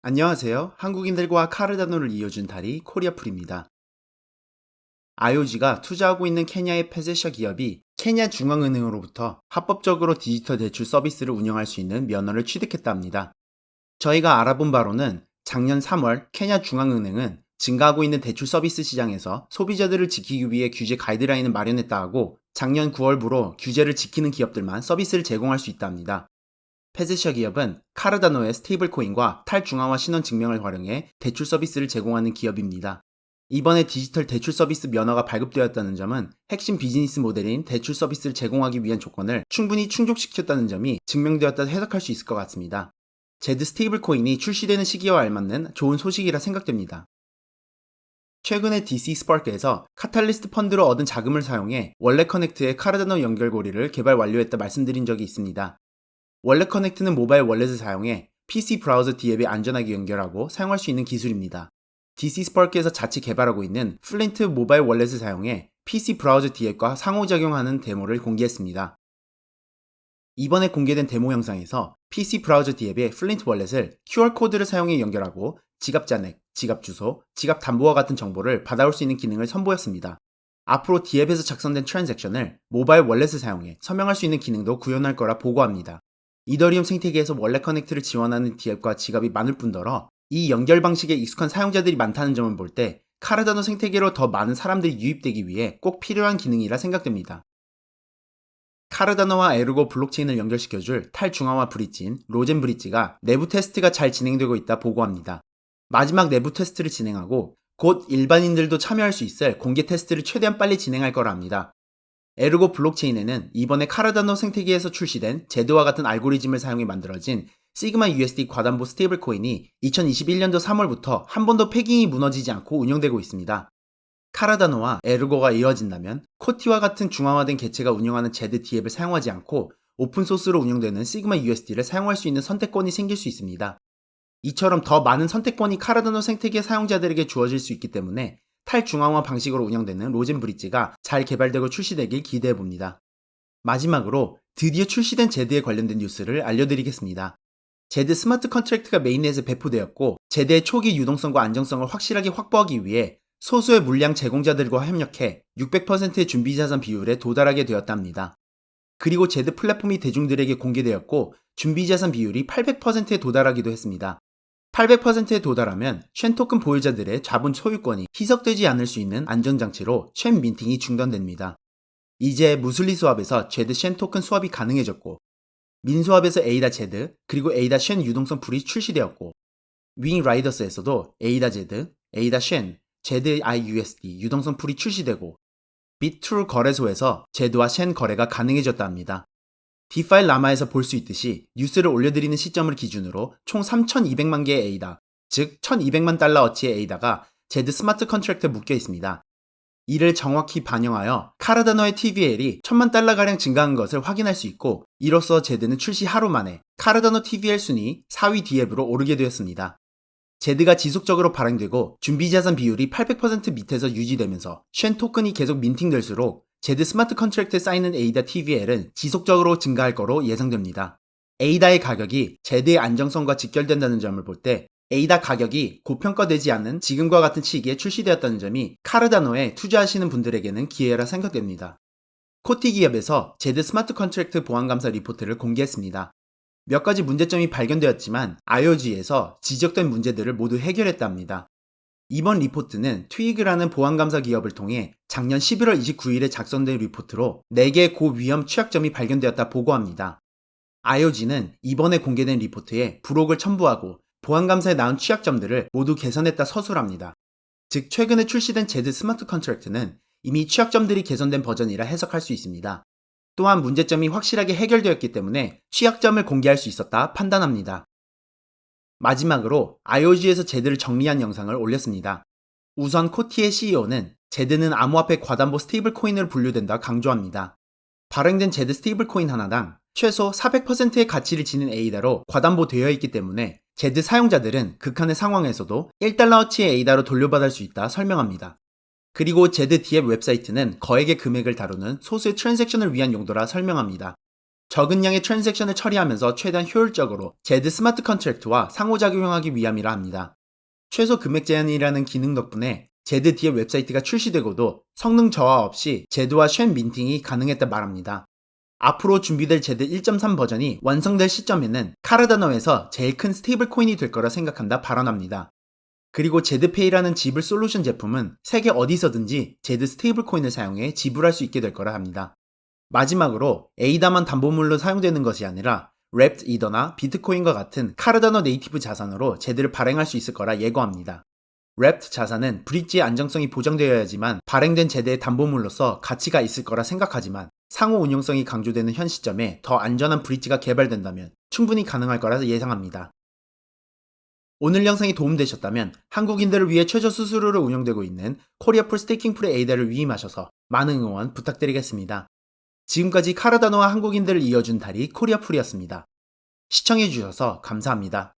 안녕하세요. 한국인들과 카르다노를 이어준 다리 코리아풀입니다. IOG가 투자하고 있는 케냐의 폐쇄셔 기업이 케냐 중앙은행으로부터 합법적으로 디지털 대출 서비스를 운영할 수 있는 면허를 취득했다 합니다. 저희가 알아본 바로는 작년 3월 케냐 중앙은행은 증가하고 있는 대출 서비스 시장에서 소비자들을 지키기 위해 규제 가이드라인을 마련했다 하고 작년 9월부로 규제를 지키는 기업들만 서비스를 제공할 수 있다 합니다. 페즈셔 기업은 카르다노의 스테이블 코인과 탈중앙화 신원 증명을 활용해 대출 서비스를 제공하는 기업입니다. 이번에 디지털 대출 서비스 면허가 발급되었다는 점은 핵심 비즈니스 모델인 대출 서비스를 제공하기 위한 조건을 충분히 충족시켰다는 점이 증명되었다 해석할 수 있을 것 같습니다. 제드 스테이블 코인이 출시되는 시기와 알맞는 좋은 소식이라 생각됩니다. 최근에 DC 스파크에서 카탈리스트 펀드로 얻은 자금을 사용해 원래 커넥트의 카르다노 연결고리를 개발 완료했다 말씀드린 적이 있습니다. 원래 커넥트는 모바일 월렛을 사용해 PC 브라우저 D앱에 안전하게 연결하고 사용할 수 있는 기술입니다. DC 스파크에서 자체 개발하고 있는 플린트 모바일 월렛을 사용해 PC 브라우저 D앱과 상호작용하는 데모를 공개했습니다. 이번에 공개된 데모 영상에서 PC 브라우저 D앱의 플린트 월렛을 QR코드를 사용해 연결하고 지갑 잔액, 지갑 주소, 지갑 담보와 같은 정보를 받아올 수 있는 기능을 선보였습니다. 앞으로 D앱에서 작성된 트랜잭션을 모바일 월렛을 사용해 서명할 수 있는 기능도 구현할 거라 보고합니다. 이더리움 생태계에서 원래 커넥트를 지원하는 D앱과 지갑이 많을 뿐더러 이 연결 방식에 익숙한 사용자들이 많다는 점을 볼 때 카르다노 생태계로 더 많은 사람들이 유입되기 위해 꼭 필요한 기능이라 생각됩니다. 카르다노와 에르고 블록체인을 연결시켜줄 탈중앙화 브릿지인 로젠 브릿지가 내부 테스트가 잘 진행되고 있다 보고합니다. 마지막 내부 테스트를 진행하고 곧 일반인들도 참여할 수 있을 공개 테스트를 최대한 빨리 진행할 거라 합니다. 에르고 블록체인에는 이번에 카르다노 생태계에서 출시된 제드와 같은 알고리즘을 사용해 만들어진 시그마 USD 과담보 스테이블 코인이 2021년도 3월부터 한 번도 패깅이 무너지지 않고 운영되고 있습니다. 카르다노와 에르고가 이어진다면 코티와 같은 중앙화된 개체가 운영하는 제드 D앱을 사용하지 않고 오픈소스로 운영되는 시그마 USD를 사용할 수 있는 선택권이 생길 수 있습니다. 이처럼 더 많은 선택권이 카르다노 생태계 사용자들에게 주어질 수 있기 때문에 탈중앙화 방식으로 운영되는 로젠 브릿지가 잘 개발되고 출시되길 기대해 봅니다. 마지막으로 드디어 출시된 제드에 관련된 뉴스를 알려드리겠습니다. 제드 스마트 컨트랙트가 메인넷에 배포되었고 제드의 초기 유동성과 안정성을 확실하게 확보하기 위해 소수의 물량 제공자들과 협력해 600%의 준비 자산 비율에 도달하게 되었답니다. 그리고 제드 플랫폼이 대중들에게 공개되었고 준비 자산 비율이 800%에 도달하기도 했습니다. 800%에 도달하면 쉔 토큰 보유자들의 자본 소유권이 희석되지 않을 수 있는 안전장치로 쉔 민팅이 중단됩니다. 이제 무슬리 수합에서 제드 쉔 토큰 수합이 가능해졌고 민수합에서 에이다 제드 그리고 에이다 쉔 유동성 풀이 출시되었고 윙 라이더스에서도 에이다 제드, 에이다 쉔, 제드 IUSD 유동성 풀이 출시되고 비트루 거래소에서 제드와 쉔 거래가 가능해졌다 합니다. 디파일 라마에서 볼 수 있듯이 뉴스를 올려드리는 시점을 기준으로 총 3,200만 개의 에이다, 즉 1,200만 달러 어치의 에이다가 제드 스마트 컨트랙트에 묶여 있습니다. 이를 정확히 반영하여 카르다노의 TVL이 1000만 달러가량 증가한 것을 확인할 수 있고 이로써 제드는 출시 하루 만에 카르다노 TVL 순위 4위 D앱으로 오르게 되었습니다. 제드가 지속적으로 발행되고 준비 자산 비율이 800% 밑에서 유지되면서 쉔 토큰이 계속 민팅될수록 제드 스마트 컨트랙트에 쌓이는 에이다 TVL은 지속적으로 증가할 거로 예상됩니다. 에이다의 가격이 제드의 안정성과 직결된다는 점을 볼 때 에이다 가격이 고평가되지 않는 지금과 같은 시기에 출시되었다는 점이 카르다노에 투자하시는 분들에게는 기회라 생각됩니다. 코티 기업에서 제드 스마트 컨트랙트 보안 감사 리포트를 공개했습니다. 몇 가지 문제점이 발견되었지만 IOG에서 지적된 문제들을 모두 해결했답니다. 이번 리포트는 트위그라는 보안감사 기업을 통해 작년 11월 29일에 작성된 리포트로 4개 고위험 취약점이 발견되었다 보고합니다. IOG는 이번에 공개된 리포트에 부록을 첨부하고 보안감사에 나온 취약점들을 모두 개선했다 서술합니다. 즉 최근에 출시된 제드 스마트 컨트랙트는 이미 취약점들이 개선된 버전이라 해석할 수 있습니다. 또한 문제점이 확실하게 해결되었기 때문에 취약점을 공개할 수 있었다 판단합니다. 마지막으로 IOG에서 제드를 정리한 영상을 올렸습니다. 우선 코티의 CEO는 제드는 암호화폐 과담보 스테이블 코인으로 분류된다 강조합니다. 발행된 제드 스테이블 코인 하나당 최소 400%의 가치를 지닌 에이다로 과담보 되어 있기 때문에 제드 사용자들은 극한의 상황에서도 1달러어치의 에이다로 돌려받을 수 있다 설명합니다. 그리고 제드 D앱 웹사이트는 거액의 금액을 다루는 소수의 트랜잭션을 위한 용도라 설명합니다. 적은 양의 트랜잭션을 처리하면서 최대한 효율적으로 제드 스마트 컨트랙트와 상호작용하기 위함이라 합니다. 최소 금액 제한이라는 기능 덕분에 제드 D의 웹사이트가 출시되고도 성능 저하 없이 제드와 쉔 민팅이 가능했다 말합니다. 앞으로 준비될 제드 1.3 버전이 완성될 시점에는 카르다노에서 제일 큰 스테이블 코인이 될 거라 생각한다 발언합니다. 그리고 제드페이라는 지불 솔루션 제품은 세계 어디서든지 제드 스테이블 코인을 사용해 지불할 수 있게 될 거라 합니다. 마지막으로 에이다만 담보물로 사용되는 것이 아니라 랩트 이더나 비트코인과 같은 카르다노 네이티브 자산으로 제드를 발행할 수 있을 거라 예고합니다. 랩트 자산은 브릿지의 안정성이 보장되어야지만 발행된 제드의 담보물로서 가치가 있을 거라 생각하지만 상호 운용성이 강조되는 현 시점에 더 안전한 브릿지가 개발된다면 충분히 가능할 거라 예상합니다. 오늘 영상이 도움되셨다면 한국인들을 위해 최저 수수료로 운영되고 있는 코리아 풀 스테이킹 풀의 에이다를 위임하셔서 많은 응원 부탁드리겠습니다. 지금까지 카르다노와 한국인들을 이어준 달이 코리아풀이었습니다. 시청해주셔서 감사합니다.